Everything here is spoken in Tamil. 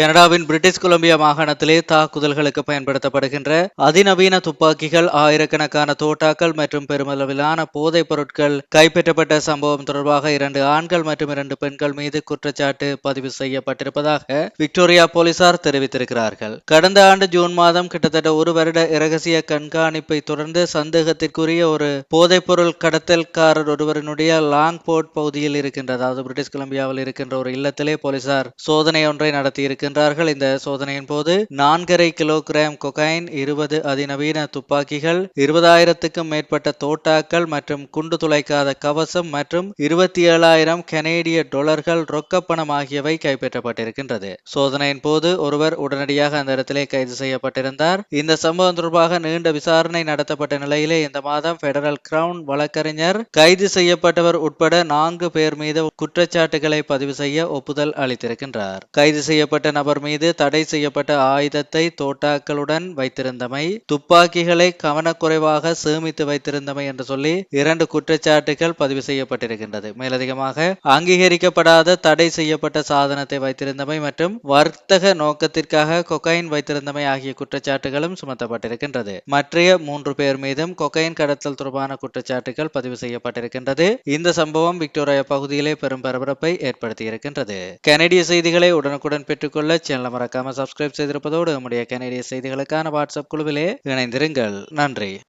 கனடாவின் பிரிட்டிஷ் கொலம்பியா மாகாணத்திலே தாக்குதல்களுக்கு பயன்படுத்தப்படுகின்ற அதிநவீன துப்பாக்கிகள் ஆயிரக்கணக்கான தோட்டாக்கள் மற்றும் பெருமளவிலான போதைப் பொருட்கள் கைப்பற்றப்பட்ட சம்பவம் தொடர்பாக இரண்டு ஆண்கள் மற்றும் இரண்டு பெண்கள் மீது குற்றச்சாட்டு பதிவு செய்யப்பட்டிருப்பதாக விக்டோரியா போலீசார் தெரிவித்திருக்கிறார்கள். கடந்த ஆண்டு ஜூன் மாதம் கிட்டத்தட்ட ஒரு வருட இரகசிய கண்காணிப்பை தொடர்ந்து சந்தேகத்திற்குரிய ஒரு போதைப்பொருள் கடத்தல்காரர் ஒருவரினுடைய லாங் போர்ட் பகுதியில் இருக்கின்ற அதாவது பிரிட்டிஷ் கொலம்பியாவில் இருக்கின்ற ஒரு இல்லத்திலே போலீசார் சோதனை ஒன்றை நடத்தியிருக்கிறார் இருக்கின்றார்கள் இந்த சோதனையின் போது நான்கரை கிலோகிராம் கொகைன் இருபது அதிநவீன துப்பாக்கிகள் இருபதாயிரத்துக்கும் மேற்பட்ட தோட்டாக்கள் மற்றும் குண்டு துளைக்காத கவசம் மற்றும் இருபத்தி ஏழாயிரம் கனேடிய டொலர்கள் ரொக்கப்பணம் ஆகியவை கைப்பற்றப்பட்டிருக்கின்றது. சோதனையின் போது ஒருவர் உடனடியாக அந்த இடத்திலே கைது செய்யப்பட்டிருந்தார். இந்த சம்பவம் தொடர்பாக நீண்ட விசாரணை நடத்தப்பட்ட நிலையிலே இந்த மாதம் பெடரல் கிரவுன் வழக்கறிஞர் கைது செய்யப்பட்டவர் உட்பட நான்கு பேர் மீது குற்றச்சாட்டுகளை பதிவு செய்ய ஒப்புதல் அளித்திருக்கின்றார். கைது செய்யப்பட்ட நபர் மீது தடை செய்யப்பட்ட ஆயுதத்தை தோட்டாக்களுடன் வைத்திருந்தமை துப்பாக்கிகளை கவனக்குறைவாக சேமித்து வைத்திருந்தமை என்று சொல்லி இரண்டு குற்றச்சாட்டுகள் பதிவு செய்யப்பட்டிருக்கின்றது. மேலதிகமாக அங்கீகரிக்கப்படாத தடை செய்யப்பட்ட சாதனத்தை வைத்திருந்தமை மற்றும் வர்த்தக நோக்கத்திற்காக கொக்கைன் வைத்திருந்தமை ஆகிய குற்றச்சாட்டுகளும் சுமத்தப்பட்டிருக்கின்றது. மற்றைய மூன்று பேர் மீதும் கொக்கைன் கடத்தல் தொடர்பான குற்றச்சாட்டுகள் பதிவு செய்யப்பட்டிருக்கின்றது. இந்த சம்பவம் விக்டோரியா பகுதியிலே பெரும் பரபரப்பை ஏற்படுத்தியிருக்கின்றது. கனடிய செய்திகளை உடனுக்குடன் பெற்றுக்கொள்ள சேனலை மறக்காம சப்ஸ்கிரைப் செய்திருப்பதோடு நம்முடைய கனடிய செய்திகளுக்கான வாட்ஸ்அப் குழுவிலே இணைந்திருங்கள். நன்றி.